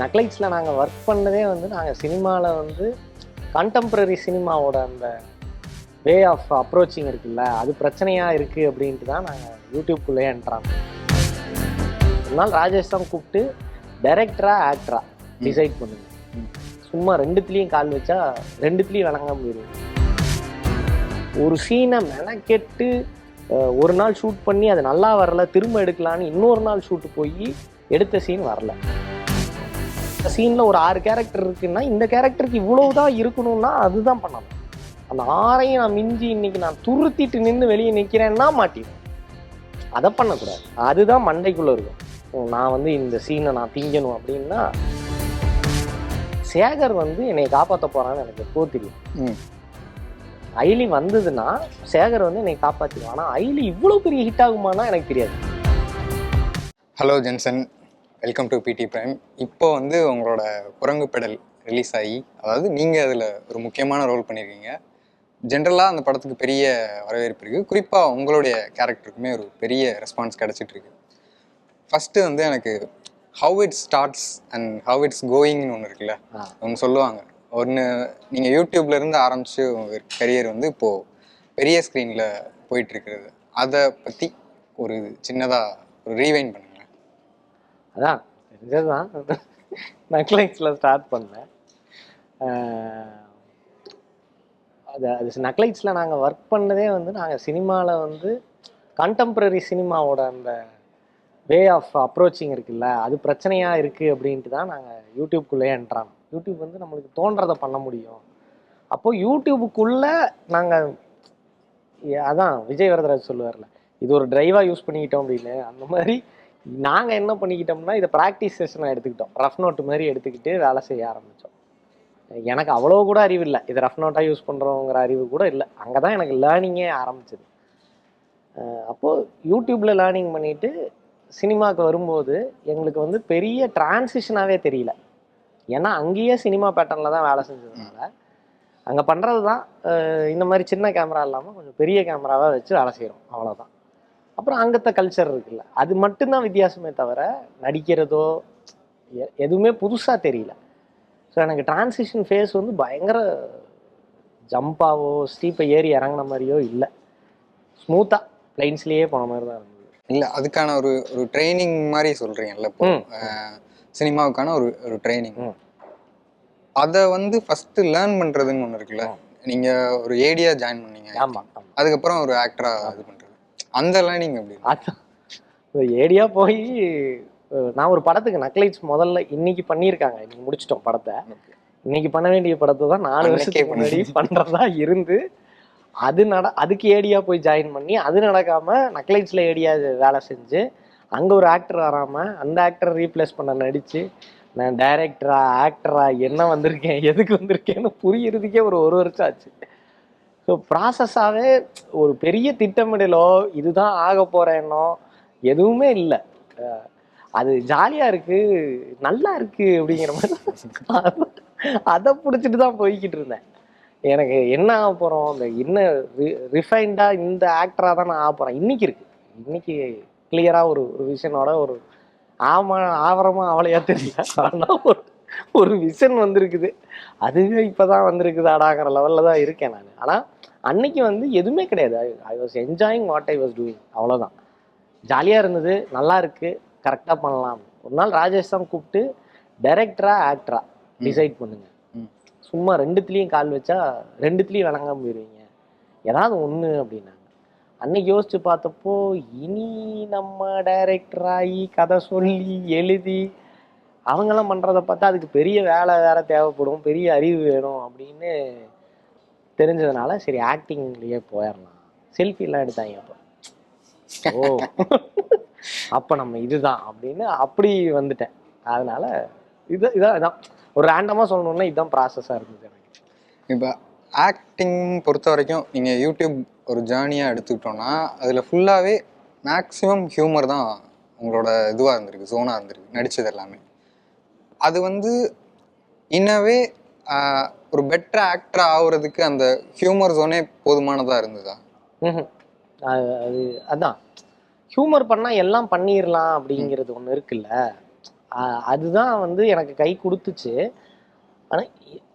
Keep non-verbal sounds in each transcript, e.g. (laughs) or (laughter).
நக்லைட்ஸில் நாங்கள் ஒர்க் பண்ணதே வந்து நாங்கள் சினிமாவில் வந்து கண்டெம்பரரி சினிமாவோட அந்த வே ஆஃப் அப்ரோச்சிங் இருக்குல்ல அது பிரச்சனையாக இருக்குது அப்படின்ட்டு தான் நாங்கள் யூடியூப்குள்ளேயே என்ட்ராங்க ஒரு நாள் ராஜேஷ் தான் கூப்பிட்டு டைரக்டரா ஆக்டரா டிசைட் பண்ணுங்க. சும்மா ரெண்டுத்துலேயும் கால் வச்சா ரெண்டுத்துலேயும் விளங்காம போயிடுது ஒரு சீனை மெனக்கெட்டு ஒரு நாள் ஷூட் பண்ணி அது நல்லா வரல திரும்ப எடுக்கலான்னு இன்னொரு நாள் ஷூட் போய் எடுத்த சீன் வரல. சீனில் ஒரு ஆறு கேரக்டர் இருக்குன்னா இந்த கேரக்டருக்கு இவ்வளவு தான் இருக்கணும்னா அதுதான் பண்ணணும். அந்த ஆறையும் நான் மிஞ்சி இன்னைக்கு நான் துருத்திட்டு நின்று வெளியே நிற்கிறேன்னா மாட்டிடும் அதை பண்ணக்கூடாது. அதுதான் மண்டைக்குள்ளே இருக்கும். நான் வந்து இந்த சீனை நான் திங்கணும் அப்படின்னா சேகர் வந்து என்னை காப்பாற்ற போறான்னு எனக்கு எப்போ தெரியும். ஐலி வந்ததுன்னா சேகர் வந்து என்னை காப்பாற்றிடுவான் ஆனால் ஐலி இவ்வளோ பெரிய ஹிட் ஆகுமானா எனக்கு தெரியாது. ஹலோ ஜென்சன் வெல்கம் டு பிடி பிரைம் இப்போ வந்து உங்களோட குரங்கு பெடல் ரிலீஸ் ஆகி அதாவது நீங்கள் அதில் ஒரு முக்கியமான ரோல் பண்ணியிருக்கீங்க ஜென்ரலாக அந்த படத்துக்கு பெரிய வரவேற்பு இருக்குது குறிப்பாக உங்களுடைய கேரக்டருக்குமே ஒரு பெரிய ரெஸ்பான்ஸ் கிடச்சிட்டு இருக்கு. ஃபஸ்ட்டு வந்து எனக்கு how it starts and how it's கோயிங்னு ஒன்று இருக்குல்ல. அவங்க சொல்லுவாங்க. ஒன்று நீங்கள் யூடியூப்லேருந்து ஆரம்பித்து உங்கள் கரியர் வந்து இப்போது பெரிய ஸ்க்ரீனில் போயிட்டுருக்கிறது அதை பற்றி ஒரு சின்னதாக ஒரு ரீவைன் பண்ணுங்களேன் அதான் தெரிஞ்சதுதான் நக்லைட்ஸில் ஸ்டார்ட் பண்ணேன். அது அது நக்லைட்ஸில் நாங்கள் ஒர்க் பண்ணதே வந்து நாங்கள் சினிமாவில் வந்து கண்டெம்பரரி சினிமாவோட அந்த வே ஆஃப் அப்ரோச்சிங் இருக்குல்ல அது பிரச்சனையாக இருக்குது அப்படின்ட்டு தான் நாங்கள் யூடியூப்குள்ளேயே என்ட்ரானோம் யூடியூப் வந்து நம்மளுக்கு தோன்றதை பண்ண முடியும். அப்போது யூடியூபுக்குள்ளே நாங்கள் அதான் விஜய் வரதராஜ் சொல்லுவார்ல இது ஒரு டிரைவாக யூஸ் பண்ணிக்கிட்டோம் அப்படின்னு அந்த மாதிரி நாங்கள் என்ன பண்ணிக்கிட்டோம்னா இதை ப்ராக்டிஸ் செஷனாக எடுத்துக்கிட்டோம். ரஃப் நோட்டு மாதிரி எடுத்துக்கிட்டு வேலை செய்ய ஆரம்பித்தோம் எனக்கு அவ்வளோ கூட அறிவு இல்லை. இது ரஃப் நோட்டாக யூஸ் பண்ணுறோங்கிற அறிவு கூட இல்லை. அங்கே தான் எனக்கு லேர்னிங்கே ஆரம்பிச்சது. அப்போது யூடியூப்பில் லேர்னிங் பண்ணிவிட்டு சினிமாவுக்கு வரும்போது எங்களுக்கு வந்து பெரிய டிரான்சிஷனாகவே தெரியல. ஏன்னா அங்கேயே சினிமா பேட்டர்னில் தான் வேலை செஞ்சதுனால அங்கே பண்ணுறது தான் இந்த மாதிரி சின்ன கேமரா இல்லாமல் கொஞ்சம் பெரிய கேமராவாக வச்சு வேலை செய்கிறோம் அவ்வளோதான் அப்புறம் அங்கத்த கல்ச்சர் இருக்குல்ல. அது மட்டும்தான் வித்தியாசமே தவிர நடிக்கிறதோ எ- எதுவுமே புதுசாக தெரியல. ஸோ எனக்கு டிரான்சிஷன் ஃபேஸ் வந்து பயங்கர ஜம்பாவோ ஸ்டீப்பை ஏறி இறங்குன மாதிரியோ இல்லை. ஸ்மூத்தாக பிளைன்ஸ்லேயே போன மாதிரி தான் இருந்தது. இல்லை அதுக்கான ஒரு ஒரு ட்ரைனிங் மாதிரி சொல்கிறீங்கல்ல இப்போ. சினிமாவுக்கான ஒரு ஒரு ட்ரைனிங். அதை வந்து ஃபஸ்ட்டு லேர்ன் பண்ணுறதுன்னு ஒன்று இருக்குல்ல. நீங்கள் ஒரு ஏடியா ஜாயின் பண்ணீங்க. ஆமாம் அதுக்கப்புறம் ஒரு ஆக்டராக இது பண்ணுறது அந்த லேர்னிங்? அதான். ஏடியா போய் நான் ஒரு படத்துக்கு நக்லைட்ஸ் முதல்ல இன்னைக்கு பண்ணியிருக்காங்க. இன்னைக்கு முடிச்சிட்டோம் படத்தை. இன்னைக்கு பண்ண வேண்டிய படத்தை தான் நாலு வருஷத்துக்கு முன்னாடி பண்றதா இருந்து அது நட அதுக்கு ஏடியா போய் ஜாயின் பண்ணி அது நடக்காம நக்லைட்ஸ்ல ஏடியா வேலை செஞ்சு அங்க ஒரு ஆக்டர் வராம அந்த ஆக்டரை ரீப்ளேஸ் பண்ண நடிச்சு நான் டைரக்டரா ஆக்டரா என்ன வந்திருக்கேன் எதுக்கு வந்திருக்கேன்னு புரியறதுக்கே ஒரு ஒரு வருஷம் ஆச்சு. ஸோ ப்ராசஸாகவே ஒரு பெரிய திட்டமிடலோ இதுதான் ஆக போகிறேன்னோ எதுவுமே இல்லை. அது ஜாலியாக இருக்குது நல்லா இருக்குது அப்படிங்கிற மாதிரி அதை பிடிச்சிட்டு தான் போய்கிட்டு இருந்தேன். எனக்கு என்ன ஆக போகிறோம் இந்த இன்னும் ரிஃபைண்டாக இந்த ஆக்டராக தான் நான் ஆக போகிறேன் இன்றைக்கி இருக்குது இன்றைக்கி கிளியராக ஒரு ஒரு விஷனோட ஒரு ஆமா ஆவரமாக அவளையா தெரியல. ஆனால் ஒரு ஒரு விஷன் வந்திருக்குது. அதுவே இப்போ தான் வந்திருக்குதாடாங்கிற லெவலில் தான் இருக்கேன் நான். ஆனால் அன்னைக்கு வந்து எதுவுமே கிடையாது. I was enjoying what I was doing அவ்வளோதான் ஜாலியாக இருந்தது. நல்லா இருக்கு. கரெக்டாக பண்ணலாம். ஒரு நாள் ராஜேஷ் தான் கூப்பிட்டு டைரக்டரா ஆக்டரா டிசைட் பண்ணுங்க. சும்மா ரெண்டுத்துலேயும் கால் வச்சா ரெண்டுத்துலேயும் விளங்காம போயிடுவீங்க ஏதாவது ஒன்று அப்படின்னாங்க. அன்னைக்கு யோசிச்சு பார்த்தப்போ இனி நம்ம டைரக்டர் ஆகி கதை சொல்லி எழுதி அவங்கெல்லாம் பண்ணுறத பார்த்தா அதுக்கு பெரிய வேலை வேறு தேவைப்படும் பெரிய அறிவு வேணும் அப்படின்னு தெரிஞ்சதுனால சரி ஆக்டிங்லேயே போயிடலாம் செல்ஃபிலாம் எடுத்தாங்க அப்போ. ஓ. அப்போ நம்ம இதுதான் அப்படின்னு அப்படி வந்துட்டேன். அதனால இது இதான் இதான். ஒரு ரேண்டமாக சொல்லணும்னா இதுதான் ப்ராசஸாக இருந்தது எனக்கு. இப்போ ஆக்டிங் பொறுத்த வரைக்கும் நீங்கள் யூடியூப் ஒரு ஜேர்னியாக எடுத்துக்கிட்டோன்னா அதில் ஃபுல்லாகவே மேக்ஸிமம் ஹியூமர் தான் உங்களோட இதுவாக இருந்திருக்கு ஜோனாக இருந்திருக்கு நடித்தது எல்லாமே. அது வந்து இன்னவே ஒரு பெட்டர் ஆக்டர் ஆகுறதுக்கு அந்த ஹியூமர் ஜோனே போதுமானதாக இருந்ததா. அது அது அதான். ஹியூமர் பண்ணால் எல்லாம் பண்ணிடலாம் அப்படிங்கிறது ஒன்று இருக்குல்ல. அதுதான் வந்து எனக்கு கை கொடுத்துச்சு. ஆனால்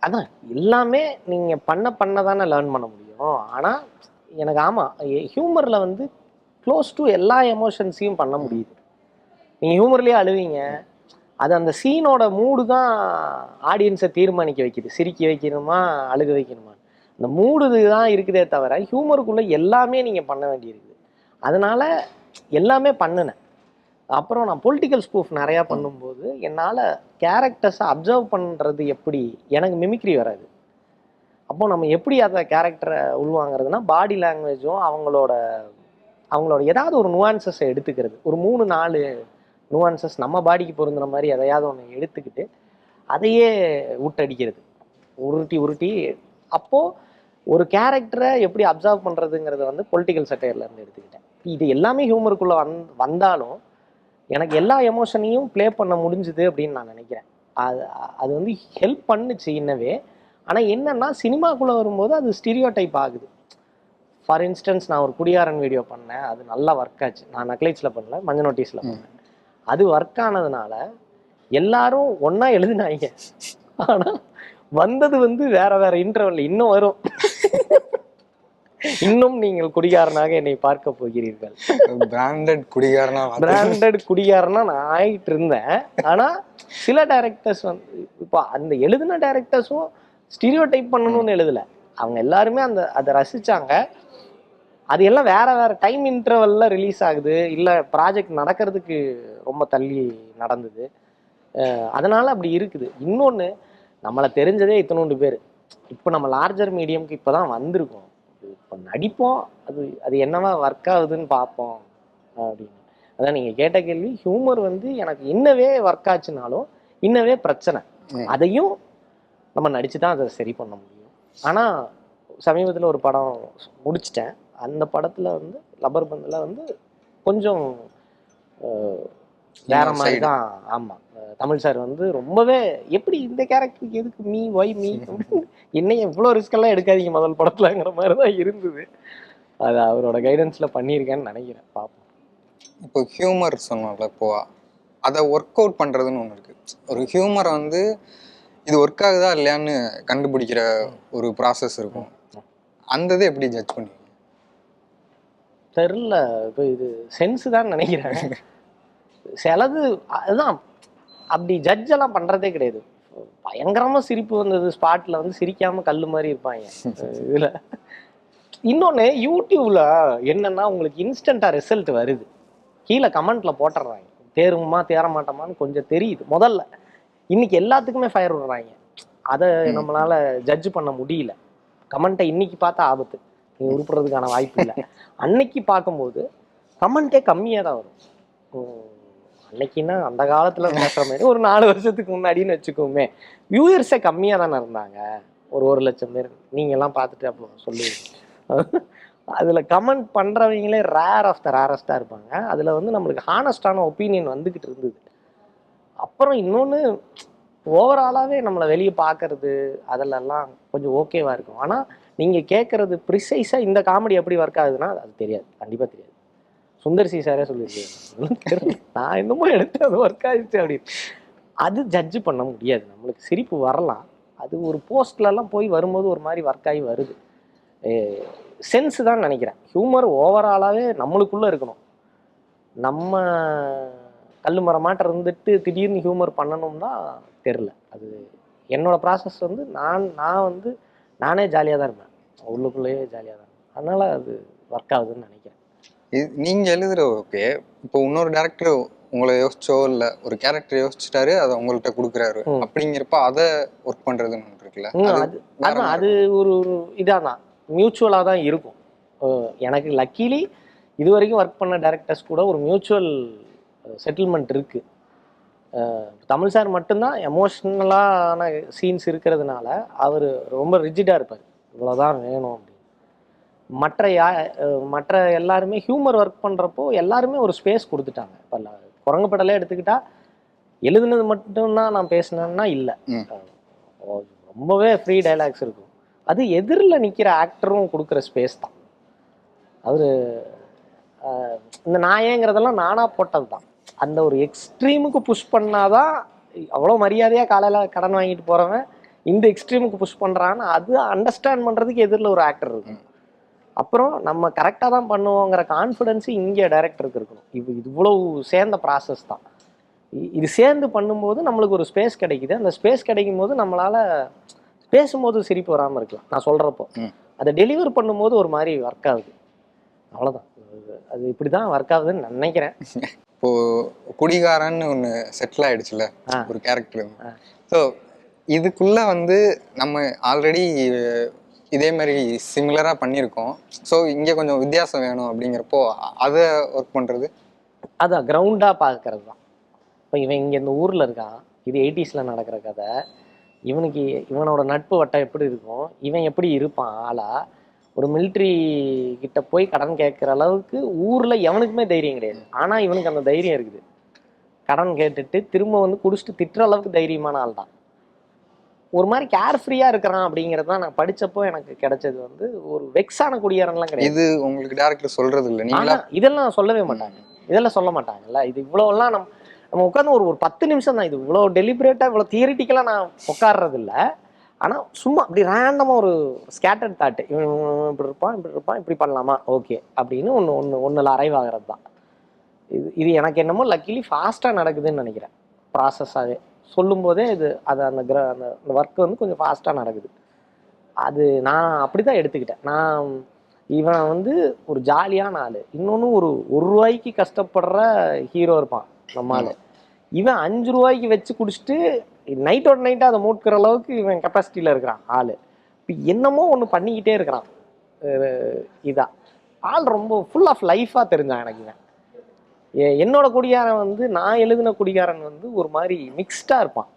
அதான் எல்லாமே நீங்கள் பண்ண பண்ண தானே லேர்ன் பண்ண முடியும். ஆனால் எனக்கு ஆமாம் ஹியூமரில் வந்து க்ளோஸ் டு எல்லா எமோஷன்ஸையும் பண்ண முடியுது. நீங்கள் ஹியூமர்லேயே அழுவீங்க. அது அந்த சீனோட மூடு தான் ஆடியன்ஸை தீர்மானிக்க வைக்குது. சிரிக்க வைக்கணுமா அழுக வைக்கணுமா? அந்த மூடு தான் இருக்குதே தவிர ஹியூமருக்குள்ளே எல்லாமே நீங்கள் பண்ண வேண்டியிருக்குது. அதனால் எல்லாமே பண்ணினேன். அப்புறம் நான் பொலிட்டிக்கல் ஸ்பூஃப் நிறையா பண்ணும்போது என்னால் கேரக்டர்ஸை அப்சர்வ் பண்ணுறது எப்படி? எனக்கு மிமிக்ரி வராது. அப்போது நம்ம எப்படி அதை கேரக்டரை உள்வாங்கிறதுனா பாடி லாங்குவேஜும் அவங்களோட அவங்களோட ஏதாவது ஒரு நுவான்சஸை எடுத்துக்கிறது. ஒரு மூணு நாலு நுவான்சஸ் நம்ம பாடிக்கு பொருந்துற மாதிரி எதையாவது ஒன்று எடுத்துக்கிட்டு அதையே விட்டடிக்கிறது உருட்டி உருட்டி. அப்போது ஒரு கேரக்டரை எப்படி அப்சர்வ் பண்ணுறதுங்கிறத வந்து பொலிட்டிக்கல் இருந்து எடுத்துக்கிட்டேன். இது எல்லாமே ஹியூமருக்குள்ளே வந் வந்தாலும் எனக்கு எல்லா எமோஷனையும் ப்ளே பண்ண முடிஞ்சுது அப்படின்னு நான் நினைக்கிறேன். அது அது வந்து ஹெல்ப் பண்ணுச்சு இன்னவே. ஆனால் என்னன்னா சினிமாக்குள்ளே வரும்போது அது ஸ்டீரியோ டைப் ஆகுது. ஃபார் இன்ஸ்டன்ஸ் நான் ஒரு குடியாரன் வீடியோ பண்ணேன். அது நல்லா ஒர்க் ஆச்சு. நான் நக்லைட்ஸில் பண்ணல மஞ்சள் நோட்டீஸில் பண்ணேன். அது ஒர்க் ஆனதுனால எல்லாரும் ஒன்றா எழுதினாங்க. ஆனால் வந்தது வந்து வேற வேற இன்டர்வல் இன்னும் வரும். இன்னும் நீங்கள் குடிகாரனாக என்னை பார்க்க போகிறீர்கள். பிராண்டட் குடிகாரனா பிராண்டட் குடிகாரனா நான் ஆயிட்டு இருந்தேன். ஆனா சில டைரக்டர்ஸ் வந்து இப்போ அந்த எழுதின டைரக்டர்ஸும் ஸ்டீரியோ டைப் பண்ணணும்னு எழுதல. அவங்க எல்லாருமே அந்த அதை ரசிச்சாங்க. அது எல்லாம் வேற வேற டைம் இன்டர்வல்ல ரிலீஸ் ஆகுது. இல்ல ப்ராஜெக்ட் நடக்கிறதுக்கு ரொம்ப தள்ளி நடந்தது. அதனால அப்படி இருக்குது. இன்னொன்று நம்மளை தெரிஞ்சதே இத்தனோண்டு பேர். இப்போ நம்ம லார்ஜர் மீடியம்க்கு இப்போ தான் வந்திருக்கோம். இப்போ நடிப்போம். அது அது என்னவா ஒர்க் ஆகுதுன்னு பார்ப்போம். அப்படின்னு. அதான் நீங்கள் கேட்ட கேள்வி. ஹியூமர் வந்து எனக்கு இன்னவே ஒர்க் ஆச்சுனாலும் இன்னவே பிரச்சனை. அதையும் நம்ம நடிச்சு தான் அதை சரி பண்ண முடியும். ஆனால் சமீபத்தில் ஒரு படம் முடிச்சிட்டேன். அந்த படத்தில் வந்து லப்பர் பந்தில் வந்து கொஞ்சம் வேற மாதிரி. தான். ஆமாம் தமிழ் சார் வந்து ரொம்பவே எப்படி இந்த கேரக்டருக்கு எதுக்கு மீ ஒய் மீ என்னைய இவ்வளோ ரிஸ்கெல்லாம் எடுக்காதீங்க முதல் படத்துலங்கிற மாதிரி தான் இருந்தது. அது அவரோட கைடன்ஸில் பண்ணியிருக்கேன்னு நினைக்கிறேன். பார்ப்போம் இப்போ ஹியூமர் சொன்னோம்ல இப்போ அதை ஒர்க் அவுட் பண்ணுறதுன்னு ஒன்று இருக்கு. ஒரு ஹியூமரை வந்து இது ஒர்க் ஆகுதா இல்லையான்னு கண்டுபிடிக்கிற ஒரு ப்ராசஸ் இருக்கும். அந்த இதை எப்படி ஜட்ஜ் பண்ணுவீங்க தெரில இப்போ இது சென்ஸ் தான் நினைக்கிறேன். சிலது அதுதான். அப்படி ஜட்ஜ் எல்லாம் பண்றதே கிடையாது. பயங்கரமா சிரிப்பு வந்தது. ஸ்பாட்ல வந்து சிரிக்காம கல்லு மாதிரி இருப்பாங்க. இதுல. இன்னொன்னு யூடியூப்ல என்னன்னா உங்களுக்கு இன்ஸ்டண்டா ரிசல்ட் வருது. கீழே கமெண்ட்ல போட்டுடுறாங்க. தேருமா தேர மாட்டோமான்னு கொஞ்சம் தெரியுது. முதல்ல. இன்னைக்கு எல்லாத்துக்குமே ஃபயர் விடுறாங்க. அதை நம்மளால ஜட்ஜ் பண்ண முடியல. கமெண்ட்டை இன்னைக்கு பார்த்தா ஆபத்து. நீங்கள் உருப்புறதுக்கான வாய்ப்பு இல்லை. அன்னைக்கு பார்க்கும்போது கமெண்ட்டே கம்மியாக தான் வரும். அன்னைக்குன்னா அந்த காலத்துல பேசுற மாதிரி ஒரு நாலு வருஷத்துக்கு முன்னாடின்னு வச்சுக்கோமே வியூயர்ஸே கம்மியாக தானே இருந்தாங்க. ஒரு ஒரு லட்சம் பேர். நீங்க எல்லாம் பார்த்துட்டு அப்போ சொல்லுவீங்க. அதுல கமெண்ட் பண்றவங்களே ரேர் ஆஃப் த ரேரஸ்டாக இருப்பாங்க. அதுல வந்து நம்மளுக்கு ஹானஸ்டான ஒப்பீனியன் வந்துகிட்டு இருந்தது. அப்புறம் இன்னொன்று ஓவராலாகவே நம்மளை வெளியே பார்க்கறது அதிலெல்லாம் கொஞ்சம் ஓகேவா இருக்கும். ஆனால் நீங்கள் கேட்குறது ப்ரிசைஸாக இந்த காமெடி எப்படி ஒர்க் ஆகுதுன்னா அது தெரியாது. கண்டிப்பாக தெரியாது. சுந்தர் சி சாரே சொல்லியிருக்கேன் நான் என்னமோ எடுத்து அது ஒர்க் ஆயிடுச்சு அப்படின்னு. அது ஜட்ஜ் பண்ண முடியாது. நம்மளுக்கு சிரிப்பு வரலாம். அது ஒரு போஸ்ட்லலாம் போய் வரும்போது ஒரு மாதிரி ஒர்க் ஆகி வருது. சென்ஸ் தான் நினைக்கிறேன். ஹியூமர் ஓவராலாகவே நம்மளுக்குள்ளே இருக்கணும். நம்ம கல் மரமாட்ட இருந்துட்டு திடீர்னு ஹியூமர் பண்ணணும்னா தெரில அது என்னோடய ப்ராசஸ் வந்து நான் நான் வந்து நானே ஜாலியாக தான் இருப்பேன். உள்ளுக்குள்ளேயே ஜாலியாக தான் இருப்பேன். அதனால அது ஒர்க் ஆகுதுன்னு நினைக்கிறேன். இது நீங்க எழுதுற ஓகே இப்போ இன்னொரு டேரக்டர் உங்களை யோசிச்சோ இல்ல ஒரு கேரக்டர் யோசிச்சுட்டாரு அதை உங்கள்கிட்ட கொடுக்குறாரு. அப்படிங்கிறப்ப அதை ஒர்க் பண்றதுன்னு ஒன்று இருக்குல்ல? அது அது அதான் ஒரு ஒரு இதாக தான். மியூச்சுவலாக தான் இருக்கும். எனக்கு லக்கிலி இது வரைக்கும் ஒர்க் பண்ண டேரக்டர்ஸ் கூட ஒரு மியூச்சுவல் செட்டில்மெண்ட் இருக்கு. அஹ் தமிழ் சார் மட்டும்தான் எமோஷ்னலான சீன்ஸ் இருக்கிறதுனால அவர் ரொம்ப ரிஜிடாக இருப்பார். இவ்வளோதான் வேணும் அப்படின்னு. மற்ற யா மற்ற எல்லாருமே ஹியூமர் ஒர்க் பண்ணுறப்போ எல்லாருமே ஒரு ஸ்பேஸ் கொடுத்துட்டாங்க. இப்போ குரங்கு படலே எடுத்துக்கிட்டா எழுதுனது மட்டும்தான் நான் பேசினேன்னா இல்லை. ரொம்பவே ஃப்ரீ டைலாக்ஸ் இருக்கும். அது எதிரில் நிற்கிற ஆக்டரும் கொடுக்குற ஸ்பேஸ் தான். அவர் இந்த நாயங்கிறதெல்லாம் நானாக போட்டது தான் அந்த ஒரு எக்ஸ்ட்ரீமுக்கு புஷ் பண்ணாதான் அவ்வளோ மரியாதையாக காலையில் கடன் வாங்கிட்டு போகிறவன் இந்த எக்ஸ்ட்ரீமுக்கு புஷ் பண்ணுறான்னு அது அண்டர்ஸ்டாண்ட் பண்ணுறதுக்கு எதிரில் ஒரு ஆக்டர் இருக்கும் அப்புறம் நம்ம கரெக்டாக தான் பண்ணுவோங்கிற கான்ஃபிடென்ஸ் இங்கே டைரக்டருக்கு இருக்கணும். இது இவ்வளவு சேர்ந்த ப்ராசஸ் தான். இது சேர்ந்து பண்ணும்போது நம்மளுக்கு ஒரு ஸ்பேஸ் கிடைக்குது. அந்த ஸ்பேஸ் கிடைக்கும் போது நம்மளால் பேசும்போது சிரிப்பு வராமல் இருக்கலாம். நான் சொல்கிறப்போ. அதை டெலிவர் பண்ணும்போது ஒரு மாதிரி ஒர்க் ஆகுது. அவ்வளோதான் அது இப்படி தான் ஒர்க் ஆகுதுன்னு நினைக்கிறேன். (laughs) இப்போ குடிகாரன்னு ஒன்று செட்டில் ஆயிடுச்சுல. ஒரு கேரக்டர். ஸோ இதுக்குள்ள வந்து நம்ம ஆல்ரெடி இதே மாதிரி சிமிலராக பண்ணியிருக்கோம். ஸோ இங்கே கொஞ்சம் வித்தியாசம் வேணும் அப்படிங்கிறப்போ அதை ஒர்க் பண்ணுறது அதான் கிரவுண்டாக பார்க்கறது தான் இப்போ இவன் இங்கே இந்த ஊரில் இருக்கான். இது எயிட்டிஸில் நடக்கிற கதை. இவனுக்கு இவனோட நட்பு வட்டம் எப்படி இருக்கும்? இவன் எப்படி இருப்பான் ஆளா? ஒரு மிலிட்ரி கிட்ட போய் கடன் கேட்குற அளவுக்கு ஊரில் எவனுக்குமே தைரியம் கிடையாது. ஆனால் இவனுக்கு அந்த தைரியம் இருக்குது. கடன் கேட்டுட்டு திரும்ப வந்து குடிச்சிட்டு திட்டுற அளவுக்கு தைரியமான ஆள் தான் ஒரு மாதிரி கேர் ஃப்ரீயாக இருக்கிறான் அப்படிங்கிறது தான் நான் படிச்சப்போ எனக்கு கிடைச்சது வந்து ஒரு வெக்ஸான குடியாரன்லாம் கிடையாது. இது உங்களுக்கு டேரக்டர் சொல்றது இல்லை. நீங்களா? ஆனா இதெல்லாம் சொல்லவே மாட்டாங்க. இதெல்லாம் சொல்ல மாட்டாங்கல்ல. இது இவ்வளோலாம் நம்ம நம்ம உட்காந்து ஒரு ஒரு பத்து நிமிஷம் தான் இது இவ்வளோ டெலிபரேட்டாக இவ்வளோ தியரிட்டிக்கலாக நான் உட்கார்றது இல்ல ஆனால் சும்மா அப்படி ரேண்டமாக ஒரு ஸ்கேட்டர்ட் தாட்டு இவன் இவன் இப்படி இருப்பான் இப்படி இருப்பான் இப்படி பண்ணலாமா? ஓகே அப்படின்னு ஒன்று ஒன்று ஒன்றில் அரைவாகிறது தான் இது இது எனக்கு என்னமோ லக்கிலி ஃபாஸ்ட்டாக நடக்குதுன்னு நினைக்கிறேன். ப்ராசஸாகவே சொல்லும்போதே இது அது அந்த கிர அந்த அந்த ஒர்க் வந்து கொஞ்சம் ஃபாஸ்ட்டாக நடக்குது. அது நான் அப்படி தான் எடுத்துக்கிட்டேன். நான் இவன் வந்து ஒரு ஜாலியான ஆள். இன்னொன்று ஒரு ஒரு ரூபாய்க்கு கஷ்டப்படுற ஹீரோ இருப்பான் நம்ம ஆளு இவன் அஞ்சு ரூபாய்க்கு வச்சு குடிச்சிட்டு நைட்டோட நைட்டாக அதை மூட்கிற அளவுக்கு இவன் கெப்பாசிட்டியில் இருக்கிறான் ஆள். இப்போ என்னமோ ஒன்று பண்ணிக்கிட்டே இருக்கிறான். அஹ் இதா ஆள் ரொம்ப ஃபுல் ஆஃப் லைஃபாக தெரிஞ்சான் எனக்கு இவன். என்னோட குடிகாரன் வந்து நான் எழுதின குடிகாரன் வந்து ஒரு மாதிரி மிக்ஸ்டாக இருப்பான்.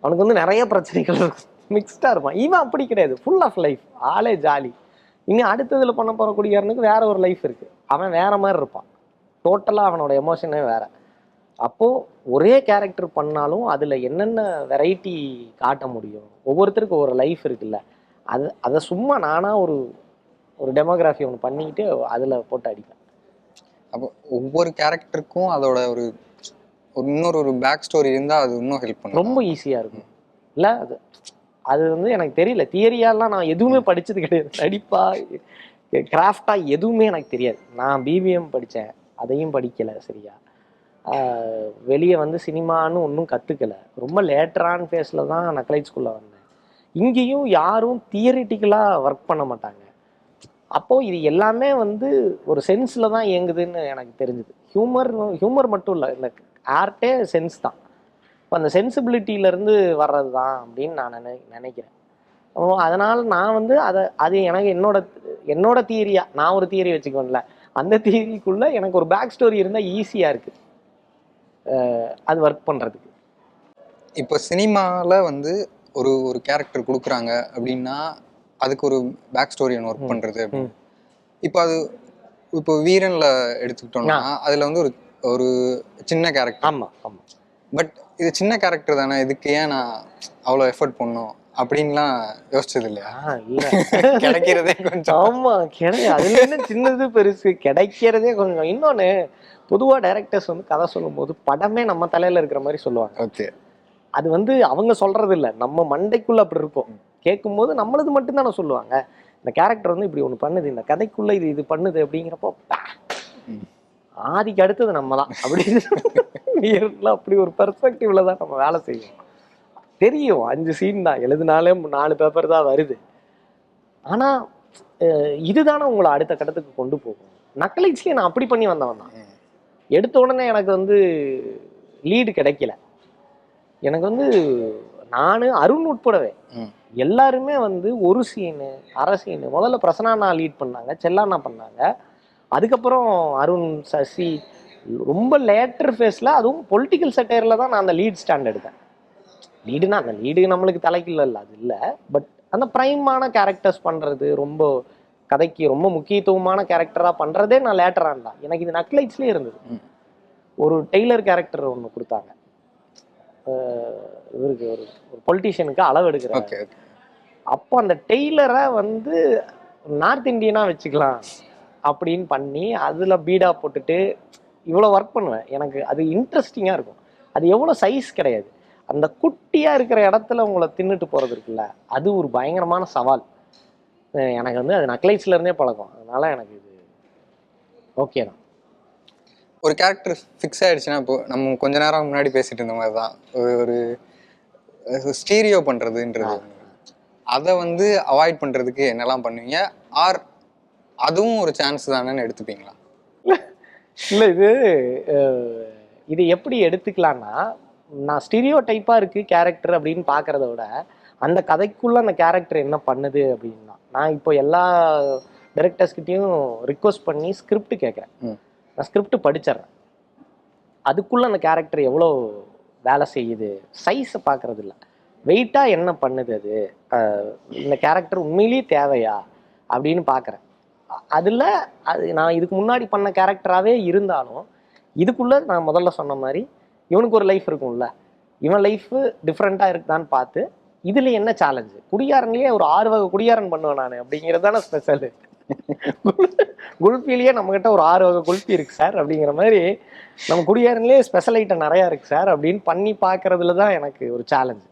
அவனுக்கு வந்து நிறைய பிரச்சனைகள் இருக்கும். மிக்ஸ்டாக இருப்பான். இவன் அப்படி கிடையாது. ஃபுல் ஆஃப் லைஃப் ஆளே ஜாலி இனி அடுத்ததுல பண்ண போகிற குடிகாரனுக்கு வேற ஒரு லைஃப் இருக்கு. அவன் வேற மாதிரி இருப்பான். டோட்டலாக அவனோட எமோஷனே வேற. அப்போ ஒரே கேரக்டர் பண்ணாலும் அதுல என்னென்ன வெரைட்டி காட்ட முடியும்? ஒவ்வொருத்தருக்கும் ஒரு லைஃப் இருக்குல்ல. அது அதை சும்மா நானா ஒரு ஒரு டெமோகிராஃபி ஒன்று பண்ணிக்கிட்டு அதுல போட்டு அடிப்பேன். அப்போ ஒவ்வொரு கேரக்டருக்கும் அதோட ஒரு ஒரு இன்னொரு ஒரு பேக் ஸ்டோரி இருந்தால் அது இன்னும் ஹெல்ப் பண்ணும் ரொம்ப ஈஸியாக இருக்கும். இல்லை அது அது வந்து எனக்கு தெரியல. தியரியாலாம் நான் எதுவுமே படிச்சது கிடையாது. நடிப்பா கிராஃப்டா எதுவுமே எனக்கு தெரியாது. நான் பிபிஎம் படித்தேன் அதையும் படிக்கலை சரியா? வெளியே வந்து சினிமான்னு ஒன்றும் கற்றுக்கல ரொம்ப லேட்டரான ஃபேஸில் தான் நக்கலைட் ஸ்கூலில் வந்தேன். இங்கேயும் யாரும் தியரிட்டிக்கலாக ஒர்க் பண்ண மாட்டாங்க. அப்போது இது எல்லாமே வந்து ஒரு சென்ஸில் தான் இயங்குதுன்னு எனக்கு தெரிஞ்சுது. ஹியூமர் ஹியூமர் மட்டும் இல்லை இந்த ஆர்ட்டே சென்ஸ் தான். இப்போ அந்த சென்சிபிலிட்டியிலேருந்து வர்றது தான் அப்படின்னு நான் நினை நினைக்கிறேன். ஓ அதனால் நான் வந்து அதை அது எனக்கு என்னோட என்னோட தியரியா நான் ஒரு தியரி வச்சுக்கோன்ல அந்த தியரிக்குள்ளே எனக்கு ஒரு பேக் ஸ்டோரி இருந்தால் ஈஸியாக இருக்குது அது ஒர்க் பண்ணுறதுக்கு இப்போ சினிமாவில் வந்து ஒரு ஒரு கேரக்டர் கொடுக்குறாங்க அப்படின்னா அதுக்கு ஒரு பேக் ஸ்டோரி ஒன்று ஒர்க். பண்ணுறது. இப்போ அது இப்போ வீரன்ல எடுத்துக்கிட்டோம்னா அதில் வந்து ஒரு ஒரு சின்ன கேரக்டர் ஆமாம் ஆமாம் பட் இது சின்ன கேரக்டர் தானே இதுக்கு ஏன் நான் அவ்வளோ எஃபர்ட் பண்ணும் அப்படின்லாம் யோசிச்சது இல்லையா? (laughs) கிடைக்கிறதே கொஞ்சம். ஆமா கிடையாது அதுல என்ன சின்னது பெருசு? கிடைக்கிறதே கொஞ்சம். இன்னொன்னு பொதுவா டைரக்டர்ஸ் வந்து கதை சொல்லும்போது படமே நம்ம தலையில இருக்கிற மாதிரி சொல்லுவாங்க. ஓகே. அது வந்து அவங்க சொல்றது இல்ல. நம்ம மண்டைக்குள்ள அப்படி இருக்கும். கேட்கும்போது நம்மளது மட்டும்தானே சொல்லுவாங்க. இந்த கேரக்டர் வந்து இப்படி ஒண்ணு பண்ணுது. இந்த கதைக்குள்ள இது இது பண்ணுது அப்படிங்கிறப்போ. ஆதிக்கு அடுத்தது நம்ம தான் அப்படின்னு (laughs) அப்படி ஒரு பெர்ஸ்பெக்டிவ்ல தான் நம்ம வேலை செய்வோம். தெரியும். அஞ்சு சீன் தான். எழுதினாலே நாலு பேப்பர் தான் வருது. ஆனா அஹ், இதுதானே உங்களை அடுத்த கட்டத்துக்கு கொண்டு போகும். நக்கலைட்ஸ்லேயே நான் அப்படி பண்ணி வந்தவன் தான். எடுத்த உடனே எனக்கு வந்து லீடு கிடைக்கல. எனக்கு வந்து நான் அருண் உட்படவே. எல்லாருமே வந்து ஒரு சீனு அரை சீனு முதல்ல பிரசனானா லீட் பண்ணாங்க செல்லானா பண்ணாங்க. அதுக்கப்புறம் அருண் சசி ரொம்ப லேட்டர் ஃபேஸில் அதுவும் பொலிட்டிக்கல் செட்டையரில் தான் நான் அந்த லீட் ஸ்டாண்ட் எடுத்தேன். லீடுனா அந்த லீடு நம்மளுக்கு தலைக்கு இல்லை அது இல்லை. பட் அந்த ப்ரைமான கேரக்டர்ஸ் பண்ணுறது ரொம்ப கதைக்கு ரொம்ப முக்கியத்துவமான கேரக்டராக பண்ணுறதே நான் லேட்டரான் தான். எனக்கு இது நக்லைட்ஸ்லேயே இருந்தது. ஒரு டெய்லர் கேரக்டர் ஒன்று கொடுத்தாங்க. இவருக்கு ஒரு ஒரு பொலிட்டிஷியனுக்கு அளவு எடுக்கிற ஓகே ஓகே. அப்போ அந்த டெய்லரை வந்து நார்த் இந்தியனா வச்சுக்கலாம் அப்படின்னு பண்ணி அதில் பீடா போட்டுட்டு இவ்வளோ ஒர்க் பண்ணுவேன். எனக்கு அது இன்ட்ரெஸ்டிங்காக இருக்கும். அது எவ்வளோ சைஸ் கிடையாது. அந்த குட்டியாக இருக்கிற இடத்துல உங்களை தின்னுட்டு போகிறது இருக்குல்ல அது ஒரு பயங்கரமான சவால். எனக்கு வந்து அது நக்லைட்ஸ்ல இருந்தே பழக்கம். அதனால எனக்கு இது ஓகே தான். ஒரு கேரக்டர் ஃபிக்ஸ் ஆயிடுச்சுன்னா இப்போ நம்ம கொஞ்ச நேரம் முன்னாடி பேசிட்டு இருந்த மாதிரி தான். ஒரு ஒரு ஸ்டீரியோ பண்றதுன்றது. அதை வந்து அவாய்ட் பண்றதுக்கு என்னெல்லாம் பண்ணுவீங்க? ஆர் அதுவும் ஒரு சான்ஸ் தானேன்னு எடுத்துப்பீங்களா? இல்லை இது இது எப்படி எடுத்துக்கலாம்னா நான் ஸ்டீரியோ டைப்பாக இருக்குது கேரக்டர் அப்படின்னு பார்க்கறத விட அந்த கதைக்குள்ள அந்த கேரக்டர் என்ன பண்ணுது அப்படின்னா நான் இப்போ எல்லா டைரக்டர்ஸ்கிட்டையும் ரிக்வஸ்ட் பண்ணி ஸ்கிரிப்ட் கேட்குறேன். நான் ஸ்கிரிப்ட் படிச்சிடுறேன். அதுக்குள்ள அந்த கேரக்டர் எவ்வளோ வேலை செய்யுது? சைஸை பார்க்கறது இல்லை வெயிட்டாக என்ன பண்ணுது அது? இந்த கேரக்டர் உண்மையிலேயே தேவையா? அப்படின்னு பார்க்குறேன். அதில் அது நான் இதுக்கு முன்னாடி பண்ண கேரக்டராகவே இருந்தாலும் இதுக்குள்ளே நான் முதல்ல சொன்ன மாதிரி இவனுக்கு ஒரு லைஃப் இருக்கும்ல. இவன் லைஃபு டிஃப்ரெண்ட்டாக இருக்குதான்னு பார்த்து இதில் என்ன சேலஞ்சு குடியாரன்லேயே ஒரு ஆறு வகை குடியாரன் பண்ணுவேன் நான் அப்படிங்கிறது தானே ஸ்பெஷலு குல்ஃபிலேயே நம்மக்கிட்ட ஒரு ஆறு வகை குல்ஃபி இருக்கு சார் அப்படிங்கிற மாதிரி நம்ம குடியாரன்லேயே ஸ்பெஷல் ஐட்டம் நிறையா இருக்கு சார் அப்படின்னு பண்ணி பார்க்கறதுல தான் எனக்கு ஒரு சேலஞ்சு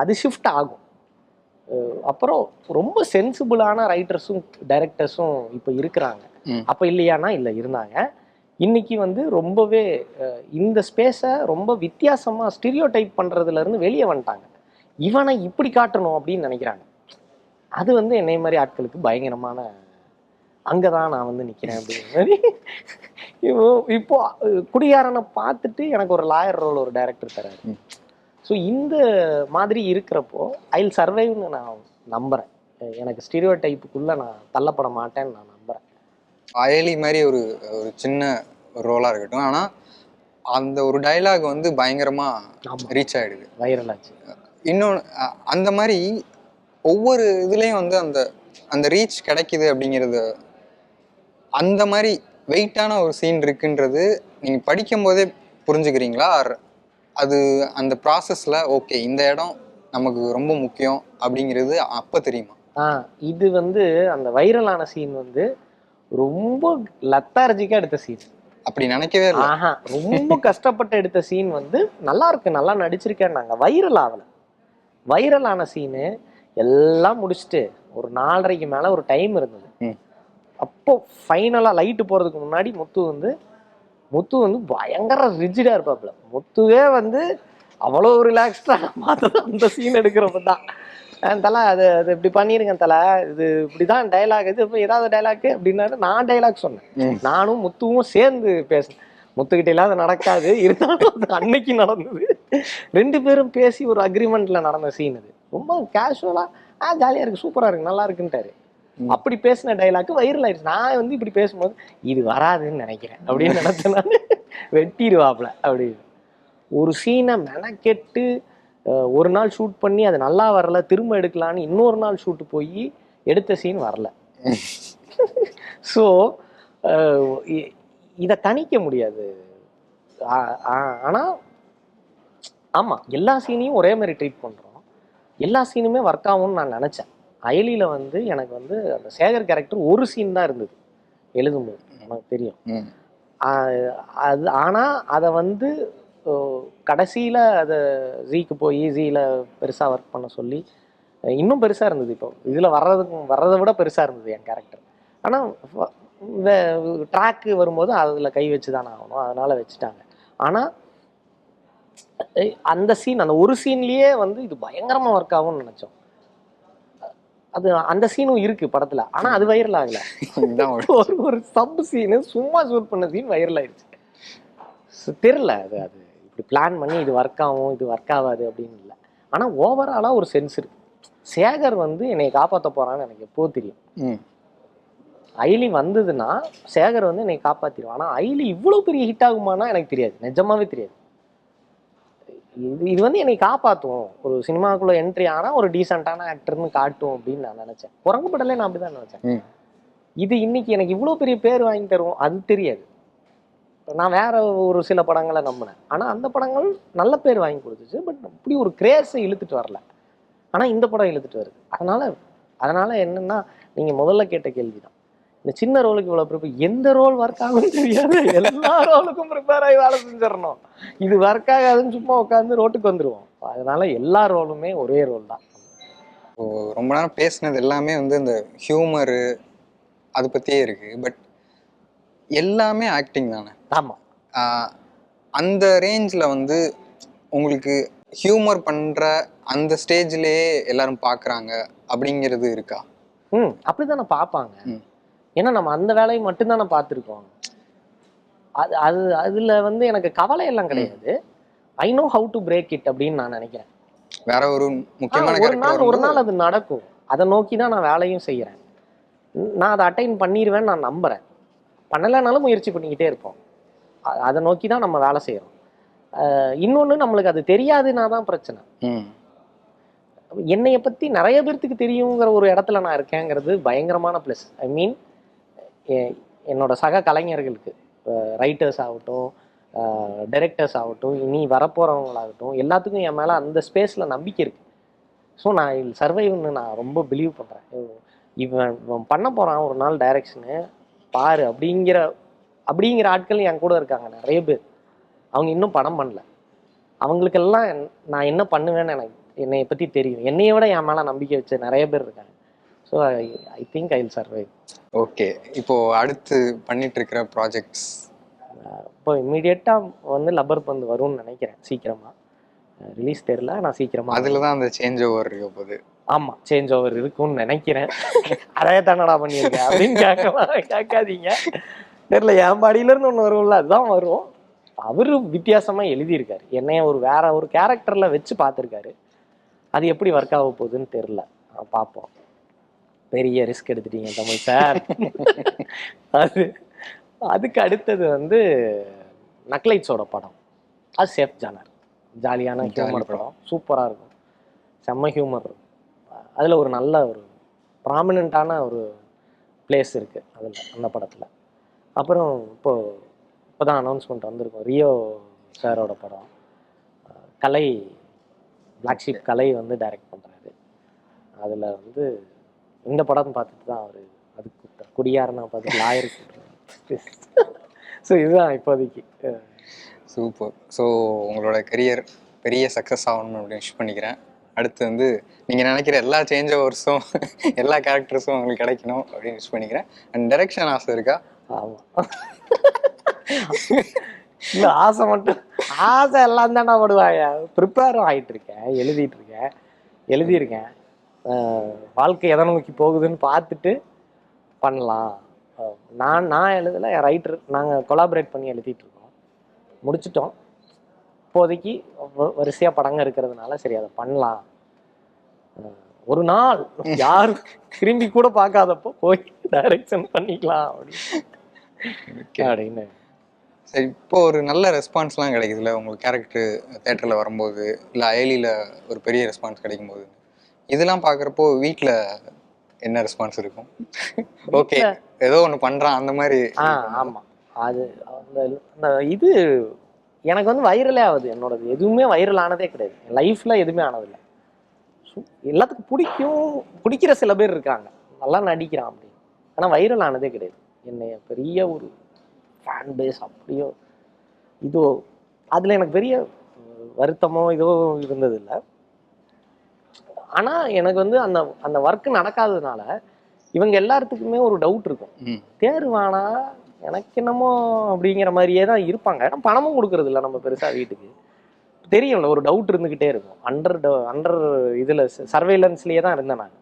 அது ஷிஃப்ட் ஆகும். அப்புறம் ரொம்ப சென்சிபிளான ரைட்டர்ஸும் டைரக்டர்ஸும் இப்போ இருக்கிறாங்க. அப்போ இல்லையானா இல்லை இருந்தாங்க. இன்னைக்கு வந்து ரொம்பவே இந்த ஸ்பேஸை ரொம்ப வித்தியாசமாக ஸ்டீரியோ டைப் பண்ணுறதுலேருந்து வெளியே வந்துட்டாங்க. இவனை இப்படி காட்டணும் அப்படின்னு நினைக்கிறாங்க. அது வந்து என்னை மாதிரி ஆட்களுக்கு பயங்கரமான அங்கே தான் நான் வந்து நிற்கிறேன் அப்படிங்கிற மாதிரி. இப்போ இப்போ அஹ், குடியாரனை பார்த்துட்டு எனக்கு ஒரு லாயர் ரோல் ஒரு டைரக்டர் தராரு. ஸோ இந்த மாதிரி இருக்கிறப்போ ஐல் சர்வைவ்னு நான் நம்புகிறேன் எனக்கு ஸ்டீரியோ டைப்புக்குள்ளே நான் தள்ளப்பட மாட்டேன்னு நான் அயலி மாதிரி ஒரு ஒரு சின்ன ரோலாக இருக்கட்டும். ஆனால் அந்த ஒரு டயலாக் வந்து பயங்கரமா ஆமாம் ரீச் ஆயிடுது. வைரல் ஆச்சு. இன்னொன்று அந்த மாதிரி ஒவ்வொரு இதுலேயும் வந்து அந்த அந்த ரீச் கிடைக்குது அப்படிங்கிறது அந்த மாதிரி வெயிட்டான ஒரு சீன் இருக்குன்றது நீங்கள் படிக்கும் போதே புரிஞ்சுக்கிறீங்களா அது அந்த ப்ராசஸில் ஓகே இந்த இடம் நமக்கு ரொம்ப முக்கியம் அப்படிங்கிறது அப்போ தெரியுமா? ஆ இது வந்து அந்த வைரலான சீன் வந்து ரொம்ப லத்தார்ஜிக்காக எடுத்த சீன் அப்படி நினைக்கவே இல்லை. ஆஹா ரொம்ப (laughs) கஷ்டப்பட்டு எடுத்த சீன் வந்து நல்லா இருக்கு நல்லா நடிச்சிருக்கேன்னாங்க. வைரல் ஆகல. வைரலான சீனு எல்லாம் முடிச்சுட்டு ஒரு நாலரைக்கு மேல ஒரு டைம் இருந்தது. அப்போ ஃபைனலா லைட்டு போறதுக்கு முன்னாடி முத்து வந்து முத்து வந்து பயங்கர ரிஜிடா இருப்பாப்புல. முத்துவே வந்து அவ்வளோ ரிலாக்ஸ்டா பார்த்தது அந்த சீன் எடுக்கிறப்ப தான். தல அது அது இப்படி பண்ணிருங்க தல. இது இப்படிதான் டைலாக் இது இப்ப ஏதாவது டைலாக் அப்படின்னாரு. நான் டைலாக் சொன்னேன். நானும் முத்துவும் சேர்ந்து பேசினேன் முத்துக்கிட்ட எல்லாம் அது நடக்காது. இருந்தாலும் அது அன்னைக்கு நடந்தது. ரெண்டு பேரும் பேசி ஒரு அக்ரிமெண்ட்ல நடந்த சீன் அது. ரொம்ப கேஷுவலா ஆ ஜாலியா இருக்கு சூப்பரா இருக்கு நல்லா இருக்குன்ட்டாரு. அப்படி பேசின டைலாக் வைரல் ஆயிடுச்சு. நான் வந்து இப்படி பேசும்போது இது வராதுன்னு நினைக்கிறேன் அப்படின்னு நினைச்சேன் நான். வெட்டிடுவாப்ல அப்படின்னு. ஒரு சீனை மெனக்கெட்டு ஒரு நாள் ஷூட் பண்ணி அது நல்லா வரல திரும்ப எடுக்கலான்னு இன்னொரு நாள் ஷூட் போய் எடுத்த சீன் வரல. ஸோ இதை கணிக்க முடியாது. ஆ- ஆ- ஆனா ஆமா எல்லா சீனையும் ஒரே மாதிரி ட்ரீட் பண்றோம். எல்லா சீனுமே ஒர்க் ஆகும்னு நான் நினைச்சேன். அயலியில வந்து எனக்கு வந்து அந்த சேகர் கேரக்டர் ஒரு சீன் தான் இருந்தது. எழுதும்போது எனக்கு தெரியும். அது ஆனால் அதை வந்து கடைசியில் அதை ஜீக்கு போய் ஜீல பெருசாக ஒர்க் பண்ண சொல்லி இன்னும் பெருசாக இருந்தது இப்போ. இதில் வர்றதுக்கு வர்றதை விட பெருசாக இருந்தது என் கேரக்டர் ஆனால் ட்ராக்கு வரும்போது அதில் கை வச்சு தானே ஆகணும். அதனால் வச்சுட்டாங்க. ஆனால் அந்த சீன் அந்த ஒரு சீன்லேயே வந்து இது பயங்கரமாக ஒர்க் ஆகும்னு நினச்சோம். அது அந்த சீனும் இருக்கு படத்துல. ஆனா அது வைரல் ஆகல. ஒரு- ஒரு சப் சீனு சும்மா ஷூட் பண்ண சீன் வைரல் ஆயிடுச்சு. தெரியல அது அது இப்படி பிளான் பண்ணி இது ஒர்க் ஆகும் இது ஒர்க் ஆகாது அப்படின்னு இல்லை. ஆனா ஓவராலா ஒரு சென்ஸ் இருக்கு. சேகர் வந்து என்னை காப்பாற்ற போறான்னு எனக்கு எப்போ தெரியும். ஐலி வந்ததுன்னா சேகர் வந்து என்னை காப்பாத்திடுவான். ஆனா ஐலி இவ்வளவு பெரிய ஹிட் ஆகுமானா எனக்கு தெரியாது. நிஜமாவே தெரியாது. இது இது வந்து என்னை காப்பாற்றும் ஒரு சினிமாக்குள்ள என்ட்ரி ஆனா ஒரு டீசெண்டான ஆக்டர்னு காட்டும் அப்படின்னு நான் நினைச்சேன். குரங்கு படலே நான் அப்படிதான் நினைச்சேன். ம். இது இன்னைக்கு எனக்கு இவ்வளோ பெரிய பேர் வாங்கி தரும் அது தெரியாது. நான் வேற ஒரு சில படங்களை நம்பினேன். ஆனால் அந்த படங்கள் நல்ல பேர் வாங்கி கொடுத்துச்சு. பட் இப்படி ஒரு கிரேஸை இழுத்துட்டு வரல. ஆனால் இந்த படம் இழுத்துட்டு வருது. அதனால அதனால என்னன்னா நீங்கள் முதல்ல கேட்ட கேள்விதான். இந்த சின்ன ரோலுக்கு இவ்வளோ ப்ரிப்பேர் எந்த ரோல் ஒர்க் ஆகும் தெரியாது. எல்லா ரோலுக்கும் ப்ரிப்பேர் ஆகி வேலை செஞ்சிடணும். இது ஒர்க் ஆகாதுன்னு சும்மா உட்காந்து ரோட்டுக்கு வந்துடுவோம் அதனால எல்லா ரோலுமே ஒரே ரோல் தான். ரொம்ப நேரம் பேசினது எல்லாமே வந்து இந்த ஹியூமரு அதை பற்றியே இருக்குது பட் எல்லாமே ஆக்டிங் தானே? ஆமாம் அந்த ரேஞ்சில் வந்து உங்களுக்கு ஹியூமர் பண்ணுற அந்த ஸ்டேஜ்லேயே எல்லாரும் பார்க்குறாங்க அப்படிங்கிறது இருக்கா? ம் அப்படிதானே பார்ப்பாங்க ம். ஏன்னா நம்ம அந்த வேலையை மட்டும்தானே பார்த்துருக்கோம். அது அது அதில் வந்து எனக்கு கவலை எல்லாம் கிடையாது. I know how to break it அப்படின்னு நான் நினைக்கிறேன். வேற ஒரு முக்கியமான ஒரு நாள் ஒரு நாள் அது நடக்கும். அதை நோக்கி தான் நான் வேலையும் செய்கிறேன் நான் அதை அட்டைன் பண்ணிடுவேன்னு நான் நம்புகிறேன் பண்ணலைனாலும் முயற்சி பண்ணிக்கிட்டே இருப்போம். அதை நோக்கி தான் நம்ம வேலை செய்கிறோம் இன்னொன்று நம்மளுக்கு அது தெரியாதுன்னா தான் பிரச்சனை. என்னைய பற்றி நிறைய பேர்த்துக்கு தெரியுங்கிற ஒரு இடத்துல நான் இருக்கேங்கிறது பயங்கரமான ப்ளஸ் ஐ மீன் என்னோட சக கலைஞர்களுக்கு ரைட்டர்ஸ் ஆகட்டும் டைரக்டர்ஸ் ஆகட்டும் இனி வரப்போகிறவங்களாகட்டும் எல்லாத்துக்கும் என் மேலே அந்த ஸ்பேஸில் நம்பிக்கை இருக்குது ஸோ நான் இல் சர்வைவ்னு நான் ரொம்ப பிலீவ் பண்ணுறேன் இவன் இவன் பண்ண போகிறான் ஒரு நாள் டைரக்ஷனு பாரு அப்படிங்கிற அப்படிங்கிற ஆட்கள் என் கூட இருக்காங்க நிறைய பேர். அவங்க இன்னும் படம் பண்ணல. அவங்களுக்கெல்லாம் நான் என்ன பண்ணுவேன்னு எனக்கு என்னைய பற்றி தெரியும் என்னைய விட என் மேலே நம்பிக்கை வச்ச நிறைய பேர் இருக்காங்க. So I think I will survive okay இப்போ அடுத்து பண்ணிட்டு இருக்கிற ப்ராஜெக்ட்ஸ் இப்போ இம்மீடியட்டாக வந்து லப்பர் பந்து வரும்னு நினைக்கிறேன் சீக்கிரமாக ரிலீஸ் தெரில நான் சீக்கிரமாக அதில் தான் அந்த சேஞ்ச் ஓவர் இருக்க போகுது. ஆமாம் சேஞ்ச் ஓவர் இருக்கும்னு நினைக்கிறேன். அதே தானடா பண்ணியிருக்கேன் அப்படின்னு கேட்கலாம் கேட்காதீங்க. தெரியல என் பாடியிலேருந்து ஒன்று வரும்ல அதுதான் வரும். அவரு வித்தியாசமாக எழுதியிருக்காரு. என்னைய ஒரு வேற ஒரு கேரக்டரில் வச்சு பார்த்துருக்காரு. அது எப்படி ஒர்க் ஆக போகுதுன்னு தெரில பார்ப்போம். பெரிய ரிஸ்க் எடுத்துட்டீங்க தமிழ் சார். அது அதுக்கு அடுத்தது வந்து நக்லைட்ஸோட படம். அது சேஃப் ஜானர். ஜாலியான ஜாலி ஹியூமர். படம். சூப்பராக இருக்கும். செம்ம ஹியூமர் இருக்கும் அதில் ஒரு நல்ல ஒரு ப்ராமினண்ட்டான ஒரு பிளேஸ் இருக்குது அதில் அந்த படத்தில். அப்புறம் இப்போது இப்போ தான் அனௌன்ஸ்மெண்ட் வந்திருக்கும். ரியோ சாரோட படம். கலை பிளாக் ஷீப் கலை வந்து டைரக்ட் பண்ணுறாரு அதில் வந்து இந்த படம் பார்த்துட்டு தான் அவர் அதுக்கு கூப்பிட்டார். குடியாரனா பார்த்து லாயர் ஸோ இதுதான் இப்போதைக்கு. சூப்பர் ஸோ உங்களோட கரியர் பெரிய சக்ஸஸ் ஆகணும்னு அப்படின்னு விஷ் பண்ணிக்கிறேன். அடுத்து வந்து நீங்கள் நினைக்கிற எல்லா சேஞ்ச் ஓவர்ஸும் (laughs) எல்லா கேரக்டர்ஸும் உங்களுக்கு கிடைக்கணும் அப்படின்னு விஷ் பண்ணிக்கிறேன். அண்ட் டைரக்ஷன் ஆசை இருக்கா? ஆமாம் இல்லை ஆசை மட்டும் ஆசை எல்லாம் தானே படுவாங்க. ப்ரிப்பேரும் ஆகிட்டு இருக்கேன் எழுதிட்டு இருக்கேன் எழுதியிருக்கேன். வாழ்க்கை எதை நோக்கி போகுதுன்னு பார்த்துட்டு பண்ணலாம். நான் நான் எழுதலை என் ரைட்டர் நாங்கள் கொலாபரேட் பண்ணி எழுதிட்டு இருக்கோம். முடிச்சிட்டோம். இப்போதைக்கு வரிசையாக படங்கள் இருக்கிறதுனால சரி அதை பண்ணலாம். ஒரு நாள் யாரும் திரும்பி கூட பார்க்காதப்போ போய் டைரக்ஷன் பண்ணிக்கலாம் அப்படின்னு. சரி இப்போ ஒரு நல்ல ரெஸ்பான்ஸ்லாம் கிடைக்குதுல்ல? உங்களுக்கு கேரக்டர் தேட்டரில் வரும்போது இல்லை அயலியில் ஒரு பெரிய ரெஸ்பான்ஸ் கிடைக்கும்போது. இதெல்லாம் பார்க்குறப்போ வீட்டில் என்ன ரெஸ்பான்ஸ் இருக்கும்? ஓகே ஏதோ ஒன்று பண்ணுறான் அந்த மாதிரி ஆ ஆமாம் அது அந்த இது எனக்கு வந்து வைரலே ஆகுது. என்னோடது எதுவுமே வைரல் ஆனதே கிடையாது. லைஃப்பில் எதுவுமே ஆனதில்லை. எல்லாத்துக்கும் பிடிக்கும் பிடிக்கிற சில பேர் இருக்காங்க. நல்லா நடிக்கிறான் அப்படின்னு ஆனால் வைரல் ஆனதே கிடையாது. என்னைய பெரிய ஒரு ஃபேன் பேஸ் அப்படியோ இதோ அதில் எனக்கு பெரிய வருத்தமோ இதோ இருந்ததில்லை. ஆனால் எனக்கு வந்து அந்த அந்த ஒர்க் நடக்காததுனால இவங்க எல்லாத்துக்குமே ஒரு டவுட் இருக்கும். தேர்வானா எனக்கு என்னமோ அப்படிங்கிற மாதிரியே தான் இருப்பாங்க. ஏன்னா பணமும் கொடுக்கறது இல்ல நம்ம பெருசா வீட்டுக்கு. தெரியும்ல ஒரு டவுட் இருந்துக்கிட்டே இருக்கும். அண்டர் அண்டர் இதுல சர்வேலன்ஸ்லேயே தான் இருந்தேன் நான்.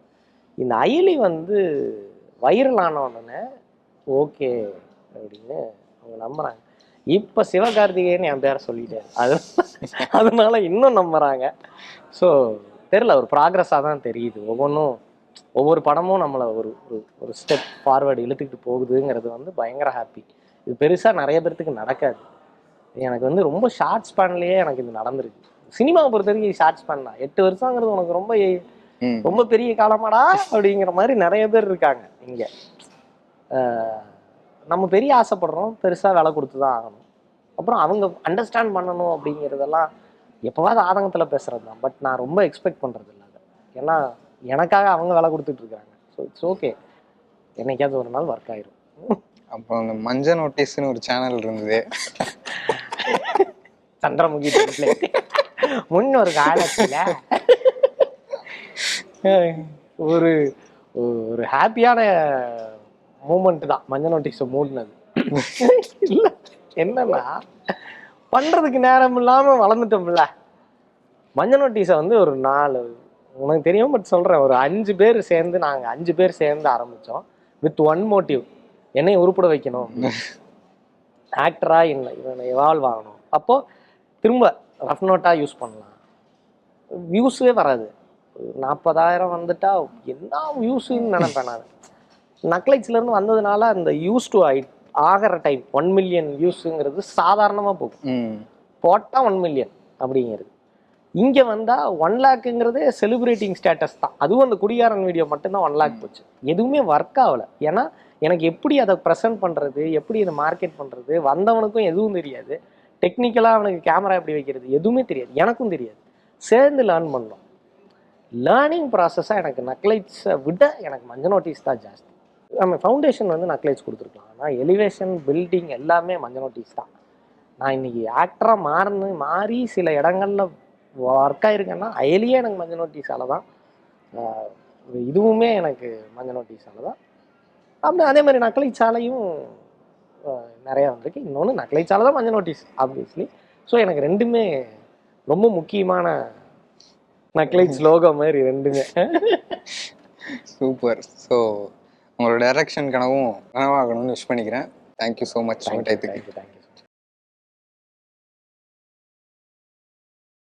இந்த அயலி வந்து வைரல் ஆன உடனே ஓகே அப்படின்னு அவங்க நம்புறாங்க. இப்ப சிவகார்த்திகேயன் என் பேரை சொல்லிட்டேன். அது அதனால இன்னும் நம்புறாங்க. ஸோ தெரியல ஒரு ப்ராக்ரஸாக தான் தெரியுது. ஒவ்வொன்றும் ஒவ்வொரு படமும் நம்மளை ஒரு ஒரு ஒரு ஸ்டெப் ஃபார்வேர்டு இழுத்துக்கிட்டு போகுதுங்கிறது வந்து பயங்கர ஹாப்பி இது பெருசாக நிறைய பேர்த்துக்கு நடக்காது. எனக்கு வந்து ரொம்ப ஷார்ட் ஸ்பேன்லேயே எனக்கு இது நடந்திருக்கு. சினிமாவை பொறுத்த வரைக்கும் ஷார்ட் ஸ்பேன் தான். எட்டு வருஷங்கிறது உனக்கு ரொம்ப ரொம்ப பெரிய காலமாடா அப்படிங்கிற மாதிரி நிறைய பேர் இருக்காங்க இங்கே. நம்ம பெரிய ஆசைப்படுறோம். பெருசாக விலை கொடுத்து தான் ஆகணும். அப்புறம் அவங்க அண்டர்ஸ்டாண்ட் பண்ணணும் அப்படிங்கிறதெல்லாம் எப்போவாவது ஆதங்கத்தில் பேசுறது தான் பட் நான் ரொம்ப எக்ஸ்பெக்ட் பண்ணுறது இல்லை அதை. ஏன்னா எனக்காக அவங்க விலை கொடுத்துட்டு இருக்காங்க. ஸோ இட்ஸ் ஓகே என்னைக்காவது ஒரு நாள் ஒர்க் ஆயிரும். அப்புறம் அந்த மஞ்ச நோட்டீஸ்னு ஒரு சேனல் இருந்தது. சந்திரமுகி முன் ஒரு காலத்துல ஒரு ஒரு ஹாப்பியான மூமெண்ட் தான். மஞ்சள் நோட்டீஸை மூடினது. இல்ல என்னன்னா பண்றதுக்கு நேரம் இல்லாம வளர்ந்துட்டோம்ல. மஞ்சள் நோட்டீஸை வந்து ஒரு நாலு உனக்கு தெரியும் பட் சொல்றேன். ஒரு அஞ்சு பேர் சேர்ந்து நாங்க அஞ்சு பேர் சேர்ந்து ஆரம்பிச்சோம். வித் ஒன் மோட்டிவ் என்னை உருப்பட வைக்கணும். ஆக்டரா என்ன இவனை எவால்வ் ஆகணும். அப்போ திரும்ப ரஃப் நோட்டா யூஸ் பண்ணலாம். வியூஸே வராது. நாற்பதாயிரம் வந்துட்டா என்ன வியூஸுன்னு நினைப்பேன் நான். நக்லைட்ஸ்ல இருந்து வந்ததுனால அந்த யூஸ் டு ஐ ஆகிற டைம் ஒன் மில்லியன் வியூஸுங்கிறது சாதாரணமா போகும். போட்டால் ஒன் மில்லியன் அப்படிங்கிறது. இங்கே வந்தால் ஒன் லேக்குங்கிறதே செலிப்ரேட்டிங் ஸ்டேட்டஸ் தான். அதுவும் அந்த குடிகாரன் வீடியோ மட்டும்தான் ஒன் லேக் போச்சு. எதுவுமே ஒர்க் ஆகலை. ஏன்னா எனக்கு எப்படி அதை ப்ரெசென்ட் பண்ணுறது எப்படி அதை மார்க்கெட் பண்ணுறது வந்தவனுக்கும் எதுவும் தெரியாது. டெக்னிக்கலாக அவனுக்கு கேமரா எப்படி வைக்கிறது எதுவுமே தெரியாது. எனக்கும் தெரியாது. சேர்ந்து லேர்ன் பண்ணோம். லேர்னிங் ப்ராசஸாக எனக்கு நக்லைட்ஸை விட எனக்கு மஞ்சள் நோட்டீஸ் தான் ஜாஸ்தி. நம்ம ஃபவுண்டேஷன் வந்து நக்லைட்ஸ் கொடுத்துருக்கலாம். ஆனால் எலிவேஷன் பில்டிங் எல்லாமே மஞ்சள் நோட்டீஸ் தான். நான் இன்னைக்கு ஆக்டராக மாறினு மாறி சில இடங்கள்ல ஒர்க் ஆகிருக்கேன்னா அயலியே எனக்கு மஞ்சள் நோட்டீஸால் தான் இதுவுமே எனக்கு மஞ்சள் நோட்டீஸால் தான் அப்படி அதே மாதிரி நக்கலை சாலையும் நிறைய வந்திருக்கு. இன்னொன்று நக்கலை சாலை தான் மஞ்சள் நோட்டீஸ் ஆப்வியஸ்லி ஸோ எனக்கு ரெண்டுமே ரொம்ப முக்கியமான நக்லைட்ஸ் லோகோ மாதிரி ரெண்டுமே. சூப்பர். ஸோ உங்களோட டைரக்ஷன் கனவும் கனவாகணும்னு விஷ் பண்ணிக்கிறேன். Thank you so much thank you thank you